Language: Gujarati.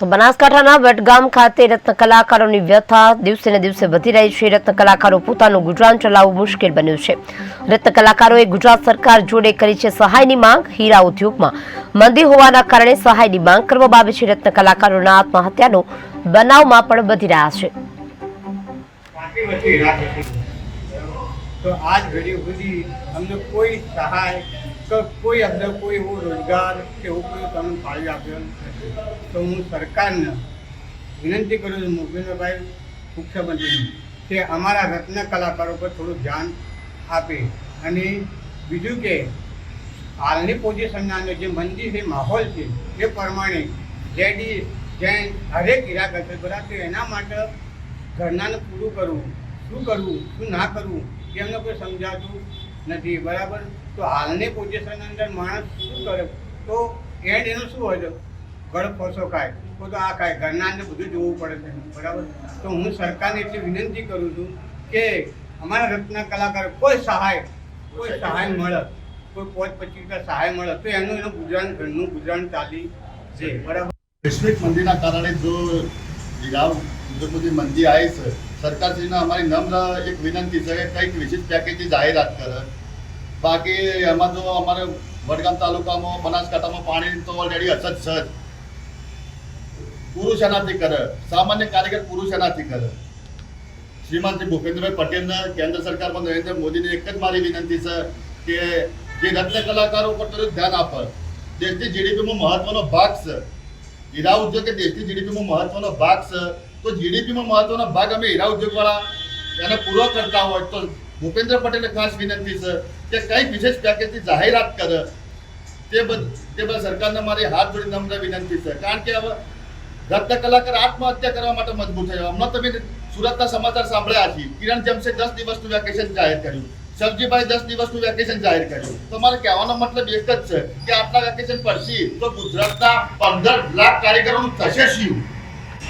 તો બનાસકાંઠાના વડગામ ખાતે રત્ન કલાકારોની વ્યથા દિવસે ને દિવસે વધી રહી છે. રત્ન કલાકારો પોતાનું ગુજરાન ચલાવવું મુશ્કેલ બન્યું છે. રત્ન કલાકારોએ ગુજરાત સરકાર જોડે કરી છે સહાયની માંગ હીરા ઉદ્યોગમાં. મંદી હોવાના કારણે સહાયની માંગ કરવામાં આવે છે. રત્ન કલાકારોના આત્મહત્યાનો બનાવમાં પણ વધી રહ્યા છે. કોઈ સહાય કોઈ એવો રોજગાર કે એવું કોઈ તમને ફાળવી આપ્યો નથી. તો હું સરકારને વિનંતી કરું છું મુકેન્દ્રભાઈ મુખ્યમંત્રી કે અમારા રત્ન કલાકારો પર થોડું ધ્યાન આપે. અને બીજું કે, હાલની પોઝિશનના અંદર જે મંદિર છે, માહોલ છે, એ પ્રમાણે લેડીઝ જૈન હરેક હીરા કરશે બરાબર તો એના માટે ઘરનાને પૂરું કરવું. શું કરવું, શું ના કરવું, એમને કોઈ સમજાતું નથી, બરાબર? તો હાલની પોઝિશન અંદર માણસ શું કરે? તો એન્ડ એનું શું હોય? છે ગળ ફોસો ખાય તો તો આ ખાય ઘરના અંદર બધું જોવું પડે છે. બરાબર? તો હું સરકારને એટલી વિનંતી કરું છું કે અમારા રત્ન કલાકાર કોઈ સહાય કોઈ સહાય મળે, કોઈ પાંચ પચીસ રૂપિયા સહાય મળે, તો એનું એનું ગુજરાન, ઘરનું ગુજરાન ચાલી છે. બરાબર? વૈશ્વિક મંદીના કારણે જો હીરા બધી મંદી આવી છે, સરકારશ્રીને અમારી નમ્ર એક વિનંતી છે કંઈક વિશેષ પેકેજની જાહેરાત કરે. બાકી એમાં જો અમારે વડગામ તાલુકામાં, બનાસકાંઠામાં પાણીની તો ઓલરેડી અછત છે જ પુરુષ એનાથી કરે સામાન્ય કારીગર પુરુષ એનાથી કરે શ્રીમાન શ્રી ભૂપેન્દ્રભાઈ પટેલને કેન્દ્ર સરકારમાં નરેન્દ્ર મોદીની એક જ મારી વિનંતી છે કે જે રત્ન કલાકારો ઉપર થોડું ધ્યાન આપે દેશની જીડીપીમાં મહત્વનો ભાગ છે હીરા ઉદ્યોગ એ દેશની જીડીપીમાં મહત્વનો ભાગ છે તો જીડીપીમાં મહત્વનો ભાગ અમે હીરા ઉદ્યોગવાળા એને પૂરો કરતા હોય તો ભૂપેન્દ્ર પટેલને ખાસ વિનંતી છે કે કંઈક વિશેષ પેકેજની જાહેરાત કરે તે બધ તે બધ સરકારને મારી હાથ જોડી નમ્ર વિનંતી છે કારણ કે હવે રત્ન કલાકાર આત્મહત્યા કરવા માટે મજબૂર થયો. હમણાં તમે સુરતના સમાચાર સાંભળ્યા છે. કિરણ જમશે દસ દિવસનું વેકેશન જાહેર કર્યું. સબજીભાઈ દસ દિવસનું વેકેશન જાહેર કર્યું. તમારે મારે કહેવાનો મતલબ એક જ છે કે આટલા વેકેશન પડશે તો ગુજરાતના પંદર લાખ કારીગરોનું થશે શું?